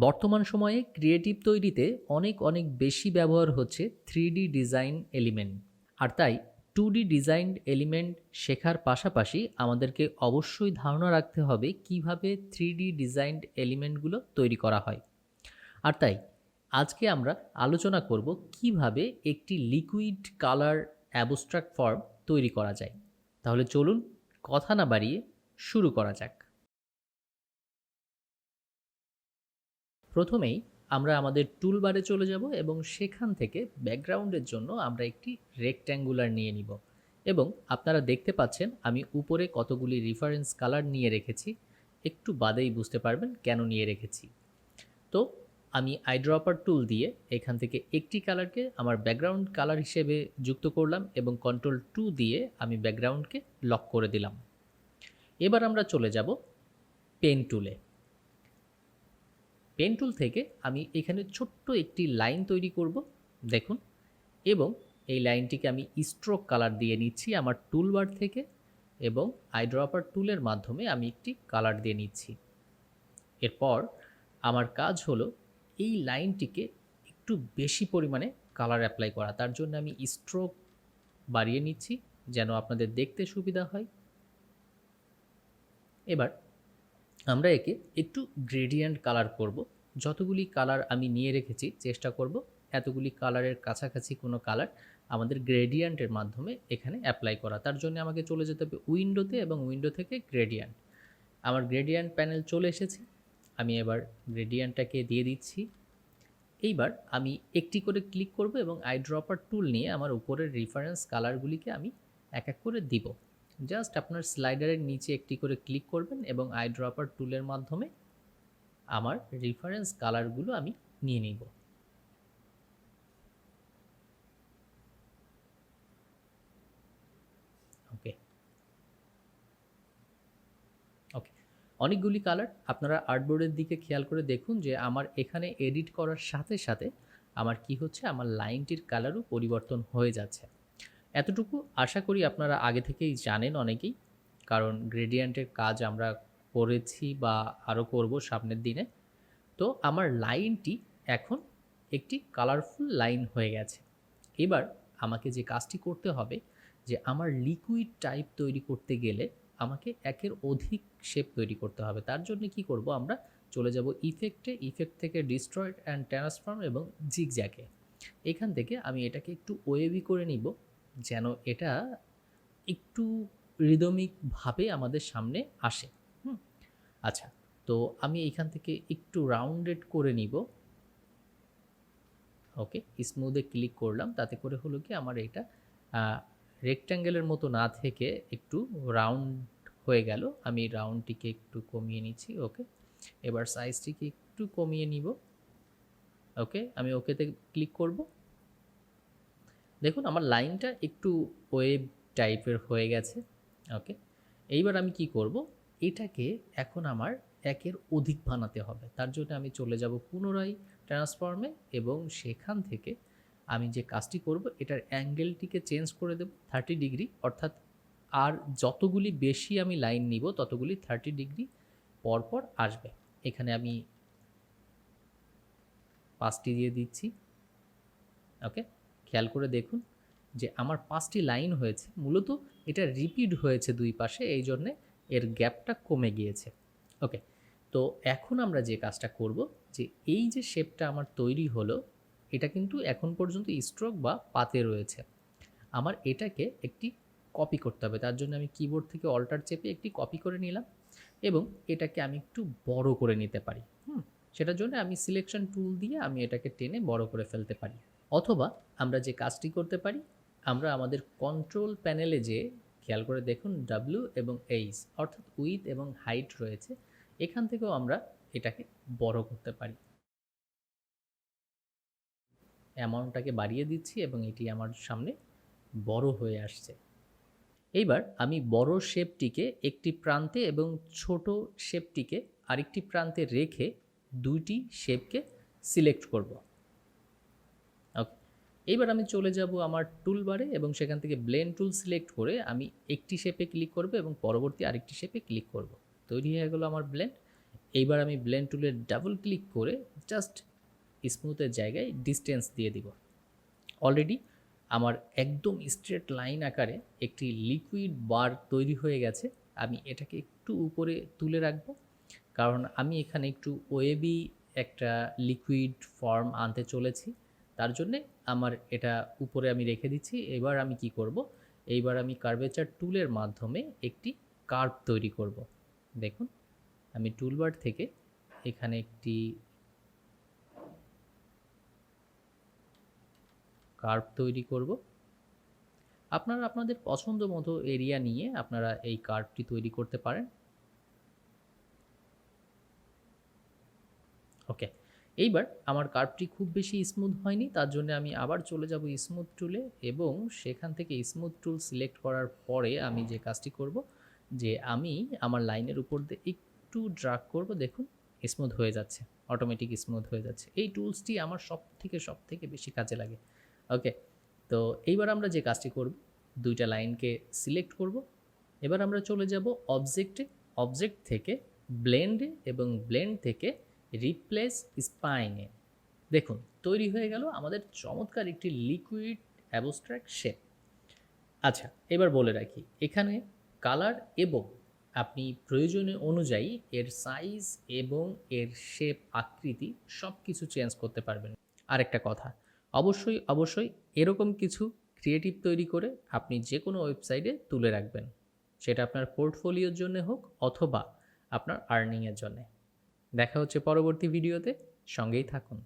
বর্তমান সময়ে ক্রিয়েটিভ তৈরিতে অনেক অনেক বেশি ব্যবহার হচ্ছে থ্রি ডিজাইন এলিমেন্ট। আর তাই টু ডি ডিজাইন এলিমেন্ট শেখার পাশাপাশি আমাদেরকে অবশ্যই ধারণা রাখতে হবে কীভাবে থ্রি ডি ডিজাইন এলিমেন্টগুলো তৈরি করা হয়। আর তাই আজকে আমরা আলোচনা করব কীভাবে একটি লিকুইড কালার অ্যাবস্ট্রাক্ট ফর্ম তৈরি করা যায়। তাহলে চলুন কথা না বাড়িয়ে শুরু করা যাক। প্রথমেই আমরা আমাদের টুলবারে চলে যাব এবং সেখান থেকে ব্যাকগ্রাউন্ডের জন্য আমরা একটি রেক্ট্যাঙ্গুলার নিয়ে নিব। এবং আপনারা দেখতে পাচ্ছেন আমি উপরে কতগুলি রিফারেন্স কালার নিয়ে রেখেছি। একটু বাদেই বুঝতে পারবেন কেন নিয়ে রেখেছি। তো আমি আইড্রপার টুল দিয়ে এখান থেকে একটি কালারকে আমার ব্যাকগ্রাউন্ড কালার হিসেবে যুক্ত করলাম এবং কন্ট্রোল টু দিয়ে আমি ব্যাকগ্রাউন্ডকে লক করে দিলাম। এবার আমরা চলে যাব পেন টুলে পেন টুল থেকে আমি এখানে ছোট্ট একটি লাইন তৈরি করব, দেখুন, এবং এই লাইনটিকে আমি স্ট্রোক কালার দিয়ে নিচ্ছি আমার টুলবার থেকে, এবং আইড্রপার টুলের মাধ্যমে আমি একটি কালার দিয়ে নিচ্ছি। এরপর আমার কাজ হলো এই লাইনটিকে একটু বেশি পরিমাণে কালার অ্যাপ্লাই করা, তার জন্য আমি স্ট্রোক বাড়িয়ে নিচ্ছি, যেন আপনাদের দেখতে সুবিধা হয়। এবার আমরা একে একটু গ্রেডিয়েন্ট কালার করব যতগুলি কালার আমি নিয়ে রেখেছি, চেষ্টা করব এতগুলি কালারের কাছাকাছি কোনো কালার আমাদের গ্রেডিয়েন্টের মাধ্যমে এখানে অ্যাপ্লাই করা। তার জন্য আমাকে চলে যেতে হবে উইন্ডোতে এবং উইন্ডো থেকে গ্রেডিয়েন্ট আমার গ্রেডিয়েন্ট প্যানেল চলে এসেছে, আমি এবার গ্রেডিয়েন্টটাকে দিয়ে দিচ্ছি। এইবার আমি একটি করে ক্লিক করব এবং আইড্রপার টুল নিয়ে আমার উপরের রিফারেন্স কালারগুলিকে আমি এক এক করে দিব। জাস্ট আপনার স্লাইডারের নিচে একটি করে ক্লিক করবেন এবং আইড্রপার টুলের মাধ্যমে আমার রেফারেন্স কালারগুলো আমি নিয়ে নিব। ওকে ওকে অনেকগুলি কালার আপনারা আর্টবোর্ডের দিকে খেয়াল করে দেখুন যে আমার এখানে এডিট করার সাথে সাথে আমার কি হচ্ছে? আমার লাইনটির কালারও পরিবর্তন হয়ে যাচ্ছে। এতটুকু আশা করি আপনারা আগে থেকেই জানেন অনেকেই, কারণ গ্রেডিয়েন্টের কাজ আমরা করেছি বা আরও করব সামনের দিনে। তো আমার লাইনটি এখন একটি কালারফুল লাইন হয়ে গেছে। এবার আমাকে যে কাজটি করতে হবে, যে আমার লিকুইড টাইপ তৈরি করতে গেলে আমাকে একের অধিক শেপ তৈরি করতে হবে। তার জন্য কি করব আমরা, চলে যাব ইফেক্টে ইফেক্ট থেকে ডিস্ট্রয়েড অ্যান্ড ট্রান্সফর্ম এবং জিগজ্যাকে এখান থেকে আমি এটাকে একটু ওয়েভি করে নিব, যেন এটা একটু রিদমিকভাবে আমাদের সামনে আসে। আচ্ছা তো আমি এখান থেকে একটু রাউন্ডেড করে নিব। ওকে স্মুথে ক্লিক করলাম, তাতে করে হলো কি আমার এটা রেক্ট্যাঙ্গেলের মতো না থেকে একটু রাউন্ড হয়ে গেল। আমি রাউন্ডটিকে একটু কমিয়ে নিচ্ছি, ওকে। এবার সাইজটিকে একটু কমিয়ে নিব, ওকে। আমি ওকেতে ক্লিক করব। দেখুন, আমার লাইনটা একটু ওয়েব টাইপের হয়ে গেছে, ওকে। এইবার আমি কি করব? এটাকে এখন আমার একের অধিক বানাতে হবে। তার জন্য আমি চলে যাব পুনরায় ট্রান্সফর্মে এবং সেখান থেকে আমি যে কাজটি করব, এটার অ্যাঙ্গেলটিকে চেঞ্জ করে দেব থার্টি ডিগ্রি অর্থাৎ আর যতগুলি বেশি আমি লাইন নিব, ততগুলি থার্টি ডিগ্রি পরপর আসবে। এখানে আমি পাঁচটি দিয়ে দিচ্ছি। ওকে খেয়াল করে দেখুন যে আমার পাঁচটি লাইন হয়েছে। মূলত এটা রিপিট হয়েছে দুই পাশে, এই জন্যে এর গ্যাপটা কমে গিয়েছে। ওকে তো এখন আমরা যে কাজটা করব, যে এই যে শেপটা আমার তৈরি হলো, এটা কিন্তু এখন পর্যন্ত স্ট্রোক বা পাতে রয়েছে। আমার এটাকে একটি কপি করতে হবে, তার জন্য আমি কিবোর্ড থেকে অল্টার চেপে একটি কপি করে নিলাম এবং এটাকে আমি একটু বড় করে নিতে পারি। হুম, সেটার জন্য আমি সিলেকশন টুল দিয়ে আমি এটাকে টেনে বড় করে ফেলতে পারি। অথবা আমরা যে কাজটি করতে পারি, আমরা আমাদের কন্ট্রোল প্যানেলে যে খেয়াল করে দেখুন ডাব্লিউ এবং এইচ অর্থাৎ উইথ এবং হাইট রয়েছে, এখান থেকেও আমরা এটাকে বড় করতে পারি। অ্যামাউন্টটাকে বাড়িয়ে দিচ্ছি এবং এটি আমার সামনে বড় হয়ে আসছে। এইবার আমি বড় শেপটিকে একটি প্রান্তে এবং ছোট শেপটিকে আরেকটি প্রান্তে রেখে দুইটি শেপকে সিলেক্ট করব। এইবার আমি চলে যাব আমার টুলবারে এবং সেখান থেকে ব্লেন টুল সিলেক্ট করে আমি একটি শেপে ক্লিক করব এবং পরবর্তী আরেকটি শেপে ক্লিক করব। তৈরি হয়ে গেল আমার ব্লেন্ড এইবার আমি ব্লেন্ড টুলের ডাবল ক্লিক করে জাস্ট স্মুথের জায়গায় ডিস্টেন্স দিয়ে দিব। অলরেডি আমার একদম স্ট্রেট লাইন আকারে একটি লিকুইড বার তৈরি হয়ে গেছে। আমি এটাকে একটু উপরে তুলে রাখব। কারণ আমি এখানে একটু ওয়েবি একটা লিকুইড ফর্ম আনতে চলেছি। তার জন্যে আমার এটা উপরে আমি রেখে দিচ্ছি। এবার আমি কি করব? এইবার আমি কার্ভেচার টুলের মাধ্যমে একটি কার্ভ তৈরি করব। দেখুন, আমি টুলবার থেকে এখানে একটি কার্ভ তৈরি করব। আপনারা আপনাদের পছন্দ মতো এরিয়া নিয়ে আপনারা এই কার্ভটি তৈরি করতে পারেন। ওকে এইবার আমার কার্ভটি খুব বেশি স্মুথ হয়নি, তার জন্য আমি আবার চলে যাব স্মুথ টুলে এবং সেখান থেকে স্মুথ টুল সিলেক্ট করার পরে আমি যে কাজটি করব, যে আমি আমার লাইনের উপর দিয়ে একটু ড্রাগ করব, দেখুন স্মুথ হয়ে যাচ্ছে অটোমেটিক স্মুথ হয়ে যাচ্ছে। এই টুলসটি আমার সব থেকে সব থেকে বেশি কাজে লাগে। ওকে তো এইবার আমরা যে কাজটি করব, দুইটা লাইনকে সিলেক্ট করব, এবার আমরা চলে যাব অবজেক্টে অবজেক্ট থেকে ব্লেন্ডে এবং ব্লেন্ড থেকে রিপ্লেস স্পাইনে দেখুন, তৈরি হয়ে গেল আমাদের চমৎকার একটি লিকুইড অ্যাবস্ট্রাক্ট শেপ আচ্ছা এবার বলে রাখি, এখানে কালার এবং আপনি প্রয়োজনীয় অনুযায়ী এর সাইজ এবং এর শেপ আকৃতি সব কিছু চেঞ্জ করতে পারবেন। আরেকটা কথা, অবশ্যই অবশ্যই এরকম কিছু ক্রিয়েটিভ তৈরি করে আপনি যে কোনো ওয়েবসাইটে তুলে রাখবেন। সেটা আপনার পোর্টফোলিওর জন্য হোক অথবা আপনার আর্নিংয়ের জন্যে। দেখা হচ্ছে পরবর্তী ভিডিওতে সঙ্গেই থাকুন।